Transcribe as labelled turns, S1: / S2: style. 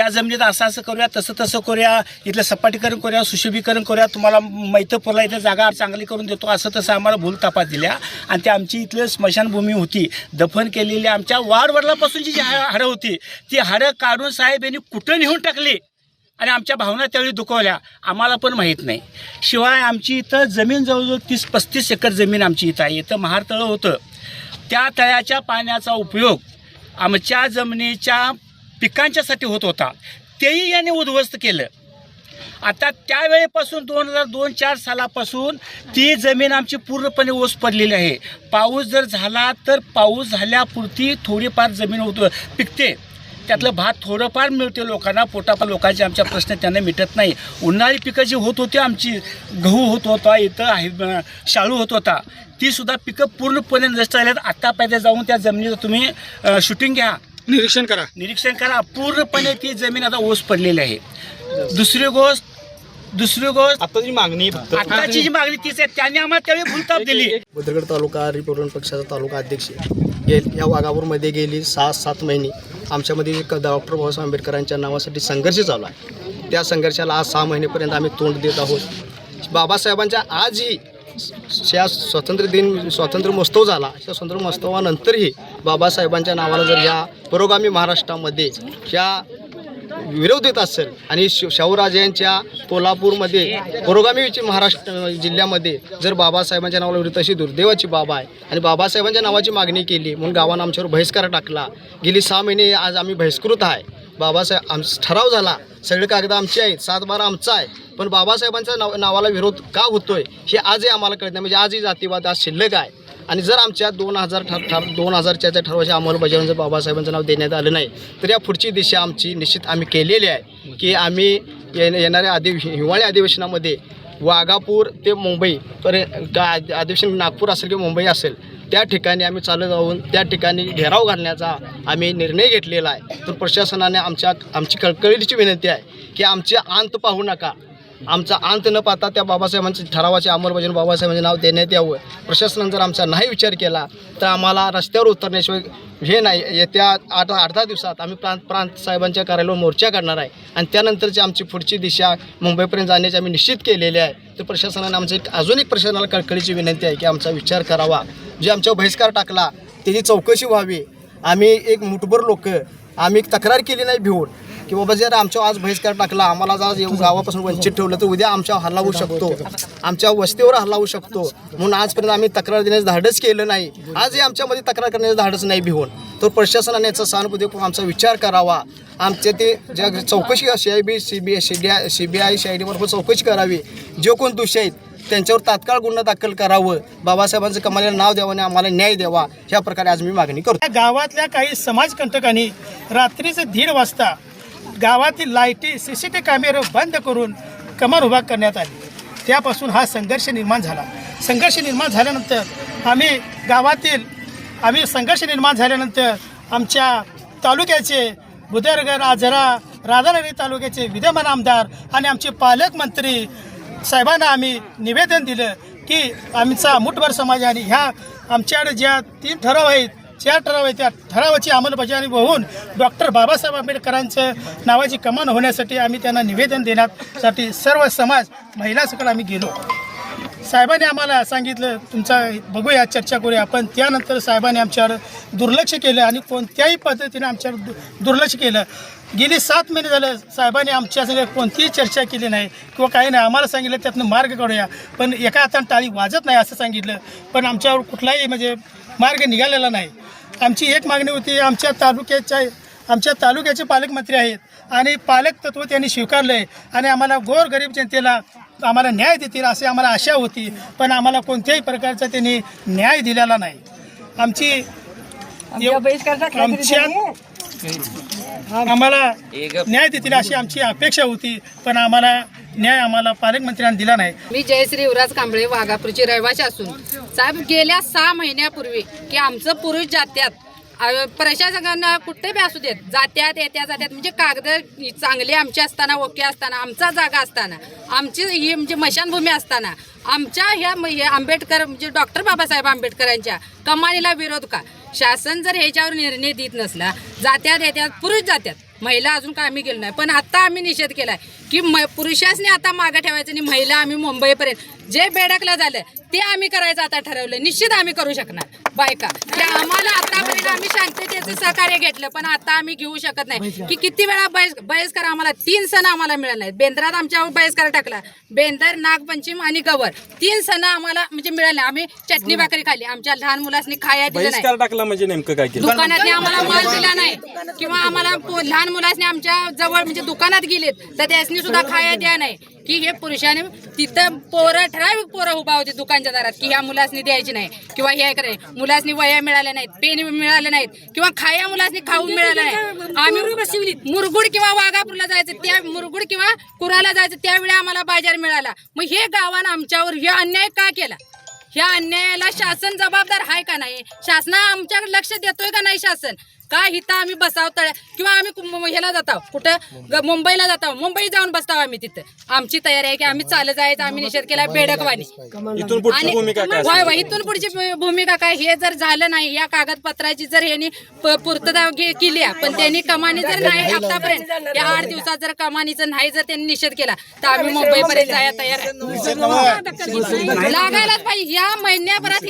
S1: ह्या जमिनीत असं असं करूया तसं तसं करूया इथलं सपाटीकरण करूया सुशोभीकरण करूया तुम्हाला मैतपूरला इथं जागा चांगली करून देतो असं तसं आम्हाला भूल तपास दिल्या. आणि ते आमची इथलं स्मशानभूमी होती दफन केलेली आमच्या वाडवडिलापासूनची जी हाडं होती ती हाडं काढून साहेब यांनी कुठं नेऊन टाकली? आणि आमच्या भावना त्यावेळी दुखवल्या. आम्हाला पण माहीत नाही. शिवाय आमची इथं जमीन जवळजवळ तीस पस्तीस एकर जमीन आमची इथं आहे. इथं महार तळं होतं. त्या तळ्याच्या पाण्याचा उपयोग आमच्या जमिनीच्या पिकांच्यासाठी होत होता. तेही याने उद्ध्वस्त केलं. आता त्यावेळेपासून दोन हजार दोन चार सालापासून ती जमीन आमची पूर्णपणे ओस पडलेली आहे. पाऊस जर झाला तर पाऊस झाल्यापुरती थोडीफार जमीन होत पिकते. त्यातलं भात थोडंफार मिळते लोकांना पोटापा लोकांचे आमच्या प्रश्न त्यांना मिटत नाही. उन्हाळी पिकं जी होत होती आमची गहू होत होता इथं आहे शाळू होत होता. तीसुद्धा पिकं पूर्णपणे नष्ट झाल्यात. आता जाऊन त्या जमिनीचं तुम्ही शूटिंग घ्या.
S2: निरीक्षण करा.
S1: निरीक्षण करा. पूर्णपणे ती जमीन आता ओस पडलेली आहे. दुसरी गोष्ट दुसरी गोष्ट
S2: आता जी मागणी
S1: आताची जी मागणी तीच आहे. त्यांनी आम्हाला त्यावेळी भूलताप दिली.
S3: बुद्रगड तालुका रिपब्लिकन पक्षाचा तालुका अध्यक्ष गे या वाघापूरमध्ये गेली सहा सात महिने. आमच्यामध्ये एक डॉक्टर बाबासाहेब आंबेडकरांच्या नावासाठी संघर्ष चालू आहे. त्या संघर्षाला आज सहा महिनेपर्यंत आम्ही तोंड देत आहोत. बाबासाहेबांच्या आजही या स्वातंत्र्य दिन स्वातंत्र्य महोत्सव झाला त्या स्वातंत्र्य महोत्सवानंतरही बाबासाहेबांच्या नावाला जर या पुरोगामी महाराष्ट्रामध्ये या विरोध येत असेल आणि शिव शाहूराज यांच्या कोल्हापूरमध्ये पुरोगामी महाराष्ट्र जिल्ह्यामध्ये जर बाबासाहेबांच्या नावाला विरोध तशी दुर्दैवाची बाब आहे. आणि बाबासाहेबांच्या नावाची मागणी केली म्हणून गावानं आमच्यावर बहिष्कार टाकला. गेली सहा महिने आज आम्ही बहिष्कृत आहे. बाबासाहेब आम ठराव झाला सगळे कागद आमचे आहेत सात बारा आमचा आहे. पण बाबासाहेबांच्या नाव नावाला विरोध का होतोय हे आजही आम्हाला कळत नाही. म्हणजे आजही जातीवाद आज शिल्लक आहे. आणि जर आमच्या दोन हजार ठर ठर दोन हजारच्या त्या ठरवाच्या अंमलबजावणी जर बाबासाहेबांचं नाव देण्यात आलं नाही तर या पुढची दिशा आमची निश्चित आम्ही केलेली आहे. की आम्ही ये येणाऱ्या अधि हिवाळी अधिवेशनामध्ये वाघापूर ते मुंबई पर्यंत अधिवेशन नागपूर असेल किंवा मुंबई असेल त्या ठिकाणी आम्ही चालत जाऊन त्या ठिकाणी घेराव घालण्याचा आम्ही निर्णय घेतलेला आहे. तर प्रशासनाने आमच्या आमची कळकळीची विनंती आहे की आमचे अंत पाहू नका. आमचा अंत न पाहता त्या बाबासाहेबांच्या ठरावाचे अंमलबजावणी बाबासाहेबांचे नाव देण्यात यावं. प्रशासनानं जर आमचा नाही विचार केला तर आम्हाला रस्त्यावर उतरण्याशिवाय हे नाही. येत्या आठ आठ दहा दिवसात आम्ही प्रांत प्रांत साहेबांच्या कार्यालयावर मोर्चा काढणार आहे. आणि त्यानंतरची आमची पुढची दिशा मुंबईपर्यंत जाण्याची आम्ही निश्चित केलेली आहे. तर प्रशासनाने आमचं एक अजून एक प्रशासनाला कळकळीची विनंती आहे की आमचा विचार करावा. जे आमच्यावर बहिष्कार टाकला त्याची चौकशी व्हावी. आम्ही एक मुठभर लोक आम्ही तक्रार केली नाही भिवून की बाबा जर आमच्यावर आज बहिष्कार टाकला आम्हाला जर आज येऊन गावापासून वंचित ठेवलं तर उद्या आमच्यावर हल्ला होऊ शकतो. आमच्या वस्तीवर हल्ला होऊ शकतो. म्हणून आजपर्यंत आम्ही तक्रार देण्याचं धाडस केलं नाही. आजही आमच्यामध्ये तक्रार करण्याचं धाडस नाही भिवून. तर प्रशासनाने याचा सहानुभूती आमचा विचार करावा. आमच्या ते ज्या चौकशी C I B C B C B I C B I C I डीमार्फत चौकशी करावी. जे कोण दोषी आहेत त्यांच्यावर तात्काळ गुन्हा दाखल करावं. बाबासाहेबांचं कमालीला नाव द्यावं आणि आम्हाला न्याय द्यावा. ह्या प्रकारे आज मी मागणी करतो.
S4: गावातल्या काही समाजकंटकांनी रात्रीचे दीड वाजता गावातील लाईटी सी सी टी कॅमेरे बंद करून कमान उभा करण्यात आली. त्यापासून हा संघर्ष निर्माण झाला. संघर्ष निर्माण झाल्यानंतर आम्ही गावातील आम्ही संघर्ष निर्माण झाल्यानंतर आमच्या तालुक्याचे बुदरगड आजरा राधानगरी तालुक्याचे विद्यमान आमदार आणि आमचे पालकमंत्री साहेबांना आम्ही निवेदन दिलं की आमचा मुठभर समाज आणि ह्या आमच्याकडे ज्या तीन ठराव आहेत चार ठराव आहे त्या ठरावाची अंमलबजावणी होऊन डॉक्टर बाबासाहेब आंबेडकरांचं नावाची कमान होण्यासाठी आम्ही त्यांना निवेदन देण्यासाठी सर्व समाज महिला सकल आम्ही गेलो. साहेबांनी आम्हाला सांगितलं तुमचा बघूया चर्चा करूया. पण त्यानंतर साहेबांनी आमच्यावर दुर्लक्ष केलं आणि कोणत्याही पद्धतीने आमच्यावर दु दुर्लक्ष केलं. गेली सात महिने झालं साहेबांनी आमच्या कोणतीही चर्चा केली नाही किंवा काही नाही. आम्हाला सांगितलं त्यातनं मार्ग काढूया. पण एका हाताने टाळी वाजत नाही असं सांगितलं. पण आमच्यावर कुठलाही म्हणजे मार्ग निघालेला नाही. आमची एक मागणी होती आमच्या तालुक्याच्या आमच्या तालुक्याचे पालकमंत्री आहेत आणि पालक तत्व त्यांनी स्वीकारलं आहे आणि आम्हाला गोरगरीब जनतेला आम्हाला न्याय देतील अशी आम्हाला आशा होती पण आम्हाला कोणत्याही प्रकारचा त्यांनी न्याय दिलेला नाही. आमची आमच्या आम्हाला न्याय देतील अशी आमची अपेक्षा होती पण आम्हाला न्याय आम्हाला पालकमंत्र्यांनी दिला नाही.
S5: मी जयश्री युवराज कांबळे वाघापूरची रहिवासी असून. साहेब गेल्या सहा महिन्यापूर्वी की आमचं पुरुष जात्यात प्रशासकांना कुठे बी असू देत. जात्यात येत्या जात्यात. म्हणजे कागद चांगले आमचे असताना ओके असताना आमचा जागा असताना आमची ही म्हणजे मशानभूमी असताना आमच्या ह्या म- हे आंबेडकर म्हणजे डॉक्टर बाबासाहेब आंबेडकरांच्या कमानीला विरोध का? शासन जर ह्याच्यावर निर्णय देत नसला जात्यात येत्यात पुरुष जात्यात. महिला अजून काय आम्ही गेलो नाही. पण आता आम्ही निषेध केलाय की म पुरुषासनी आता मागे ठेवायचं आणि महिला आम्ही मुंबईपर्यंत जे बेडकला झालं ते आम्ही करायचं आता ठरवलं निश्चित आम्ही करू शकणार. बायका. ते आम्हाला आतापर्यंत आम्ही शांततेचं सहकार्य घेतलं पण आता आम्ही घेऊ शकत नाही. की किती वेळा बहिष बहिष्कार आम्हाला तीन सण आम्हाला मिळाले नाहीत. बेंद्रात आमच्यावर बहिष्कार टाकला. बेंदर नागपंचम आणि गवर. तीन सण आम्हाला म्हणजे मिळाले. आम्ही चटणी भाकरी खाल्ली. आमच्या लहान मुलांनी खाया दिलं नाही.
S2: टाकला म्हणजे नेमकं काय केलं?
S5: दुकानात आम्हाला माल दिला नाही. किंवा आम्हाला पो- लहान मुलांनी आमच्या जवळ म्हणजे दुकानात गेलेत तर त्यासनी सुद्धा खाया द्या नाही. की हे पुरुषाने तिथं पोरं ठराविक पोरं उभा होते दुकानच्या दारात की ह्या मुलासनी द्यायची नाही किंवा हे करे मुलासनी वया मिळाल्या नाहीत पेन मिळाले नाहीत किंवा खाया मुलासनी खाऊन मिळालं नाही. आम्ही मुरगुड किंवा वाघापूरला जायचं त्या मुरगुड किंवा कुराला जायचं त्यावेळी आम्हाला बाजार मिळाला. मग हे गावानं आमच्यावर हे अन्याय का केला? ह्या अन्यायाला शासन जबाबदार आहे का नाही? शासना आमच्याकडे लक्ष देतोय का नाही शासन? का इथं आम्ही बसाव तळ्या किंवा आम्ही ह्याला जातो कुठं? मुंबईला जातो मुंबई जाऊन बसताव आम्ही तिथं. आमची तयारी आहे की आम्ही चालत जायचं आम्ही निषेध केला बेडकवाणी.
S2: इथून पुढची
S5: आणि? होय इथून पुढची भूमिका काय? हे जर झालं नाही या कागदपत्राची जर यांनी पूर्तता केली आहे, पण त्यांनी कमानी जर नाही आतापर्यंत या आठ दिवसात जर कमानीचं नाही जर त्यांनी निषेध केला तर आम्ही मुंबईपर्यंत जायला तयार आहे. लागायलाच पाहिजे. या महिन्याभरात